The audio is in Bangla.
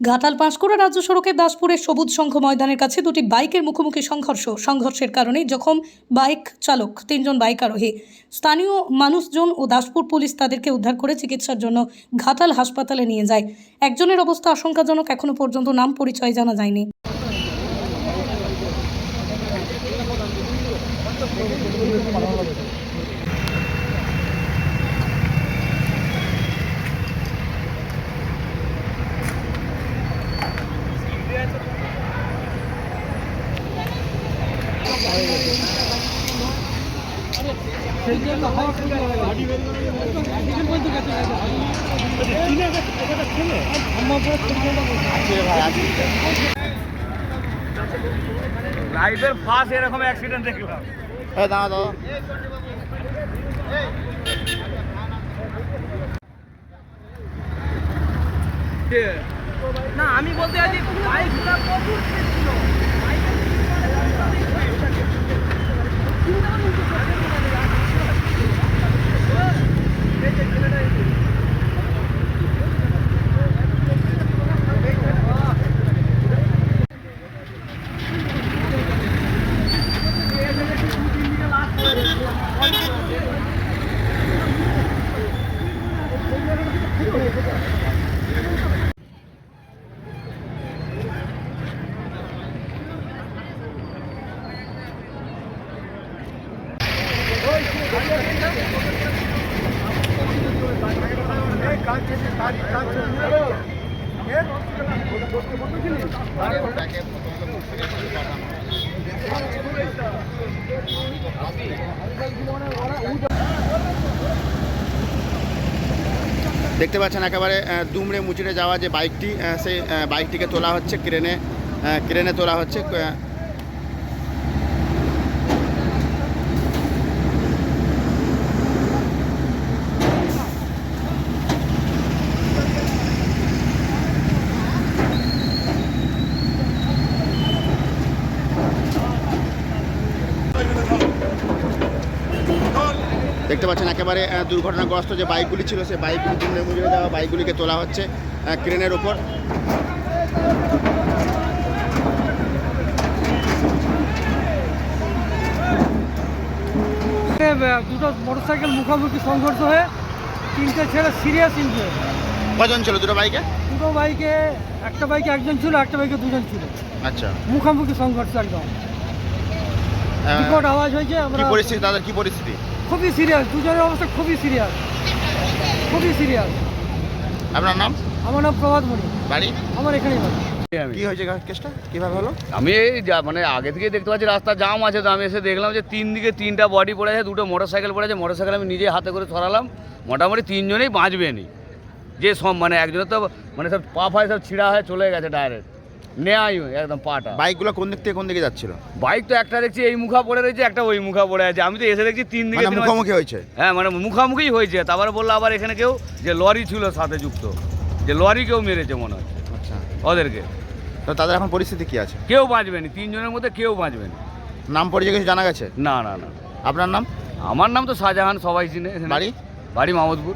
ঘাটাল পাঁশকুড়া রাজ্য সড়কের দাসপুরের সবুজ সংঘ ময়দানের কাছে দুটি বাইকের মুখোমুখি সংঘর্ষ। সংঘর্ষের কারণে জখম বাইক চালক, তিনজন বাইক আরোহী। স্থানীয় মানুষজন ও দাসপুর পুলিশ তাদেরকে উদ্ধার করে চিকিৎসার জন্য ঘাটাল হাসপাতালে নিয়ে যায়। একজনের অবস্থা আশঙ্কাজনক, এখনও পর্যন্ত নাম পরিচয় জানা যায়নি। লাইফের ফার্স্ট এরকম অ্যাক্সিডেন্ট দেখলাম এ দাঁড়া দাদা না আমি বলতে চাইছি বাইকটা দেখতে পাচ্ছেন একেবারে আহ, দুমড়ে মুচড়ে যাওয়া যে বাইকটি আহ, সেই আহ, বাইকটিকে তোলা হচ্ছে ক্রেনে আহ, ক্রেনে তোলা হচ্ছে দেখতে পাচ্ছেন একেবারে দুর্ঘটনাগ্রস্ত যে বাইকগুলি ছিল সেই বাইকগুলি দুমড়ে মুচড়ে যাওয়া বাইকগুলিকে তোলা হচ্ছে ক্রেনের ওপর দুটো মোটরসাইকেল মুখোমুখি সংঘর্ষ হয়ে তিনটে ছেলে সিরিয়াস ইনজুরি কজন ছিল দুটো বাইকে? দুটো বাইকে একটা বাইকে একজন ছিল একটা বাইকে দুজন ছিল। আচ্ছা। মুখোমুখি সংঘর্ষ একদম। বিকট আওয়াজ হয়েছে আমরা পরিস্থিতি? তাদের কি পরিস্থিতি? খুবই সিরিয়াস দুজনের অবস্থা খুবই সিরিয়াস খুবই সিরিয়াস আপনার নাম? আমার নাম প্রভাত মণি বাড়ি? আমার এখানেই বাড়ি। কি হয়েছে কেসটা? কীভাবে হলো? আমি এই যা- মানে আগে থেকে দেখতে পাচ্ছি রাস্তা জাম আছে তো আমি এসে দেখলাম যে তিন দিকে তিনটা বডি পড়ে আছে দুটো মোটর সাইকেল পড়ে আছে মোটর সাইকেল আমি নিজে হাতে করে সরালাম মোটামুটি তিনজনেই বাঁচবেনি। যে সব মানে একজনের তো মানে সব পা ফায় সব ছিঁড়া হয়ে চলে গেছে ডাইরেক্ট নেয়াই একদম পাটা। বাইকগুলো কোন দিক থেকে কোন দিকে যাচ্ছিল? বাইক তো একটা দেখছি এই মুখা পড়ে রয়েছে একটা ওই মুখা পড়ে আছে। আমি তো এসে দেখছি তিন দিকে মানে মুখোমুখি হয়েছে? হ্যাঁ মানে মুখামুখি হয়েছে। তারপরে বলল আবার এখানে কেউ যে লরি ছিল সাথে যুক্ত। যে লরি কেউ মেরেছে মনে হচ্ছে আচ্ছা। ওদেরকে। তো তাদের এখন পরিস্থিতি কি আছে? কেউ বাঁচবেনি তিনজনের মধ্যে কেউ বাঁচবেনি নাম পরিচয় কিছু জানা গেছে? না না না। আপনার নাম? আমার নাম তো শাহজাহান সবাই চিনে। বাড়ি? বাড়ি মাহমুদপুর